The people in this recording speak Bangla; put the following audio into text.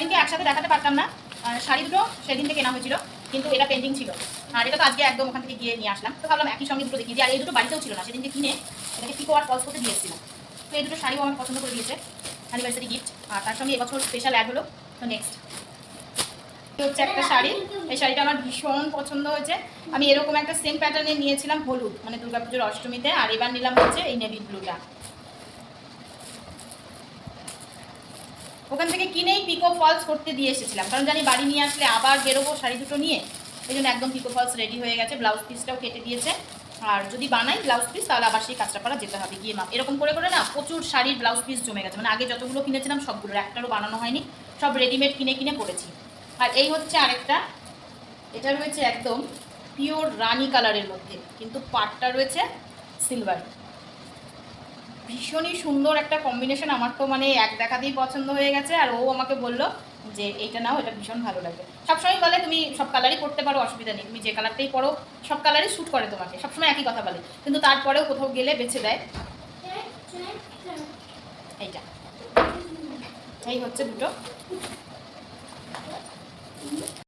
সেদিনকে একসাথে দেখাতে পারতাম না। শাড়ি দুটো সেদিনকে কেনা হয়েছিল, কিন্তু এটা পেন্ডিং ছিল। আর এটা তো আজকে একদম ওখান থেকে গিয়ে নিয়ে আসলাম। তো ভাবলাম একই সঙ্গে দুটো দেখিয়ে দিই। আর এই দুটো বাড়িতেও ছিল না। সেদিনকে কিনে এটাকে পিকো আর পজ করতে দিয়েছিলাম। তো এই দুটো শাড়িও আমার পছন্দ করে দিয়েছে। অ্যানিভার্সারি গিফট আর তার সঙ্গে এবছর স্পেশাল অ্যাড হলো। তো নেক্সট হচ্ছে একটা শাড়ি। এই শাড়িটা আমার ভীষণ পছন্দ হয়েছে। আমি এরকম একটা সেম প্যাটার্নে নিয়েছিলাম হলুদ মানে দুর্গাপুজোর অষ্টমীতে। আর এবার নিলাম হচ্ছে এই নেভি ব্লুটা ওখান থেকে কিনেই পিকো ফলস করতে দিয়ে এসেছিলাম। কারণ জানি বাড়ি নিয়ে আসলে আবার বেরোবো শাড়ি দুটো নিয়ে, এই জন্য একদম পিকো ফলস রেডি হয়ে গেছে। ব্লাউজ পিসটাও কেটে দিয়েছে। আর যদি বানাই ব্লাউজ পিস তাহলে আবার সেই কাজটা করা যেতে হবে। গিয়ে মাপ এরকম করে করে না প্রচুর শাড়ির ব্লাউজ পিস জমে গেছে। মানে আগে যতগুলো কিনেছিলাম সবগুলোর, একটারও বানানো হয়নি। সব রেডিমেড কিনে কিনে পড়েছি আর এই হচ্ছে আরেকটা। এটা রয়েছে একদম পিওর রানি কালারের মধ্যে, কিন্তু পাটটা রয়েছে সিলভার ভীষণই সুন্দর একটা কম্বিনেশন আমার তো মানে এক দেখাতেই পছন্দ হয়ে গেছে, আর ও আমাকে বলল যে, এইটা নাও, এটা ভীষণ ভালো লাগে। সবসময় বলে, তুমি সব কালারই করতে পারো, অসুবিধা নেই। তুমি যে কালারটাই পরো, সব কালারই শ্যুট করে তোমাকে। সবসময় একই কথা বলে। কিন্তু তারপরেও কোথাও গেলে বেছে দেয়। এইটা। এই হচ্ছে দুটো।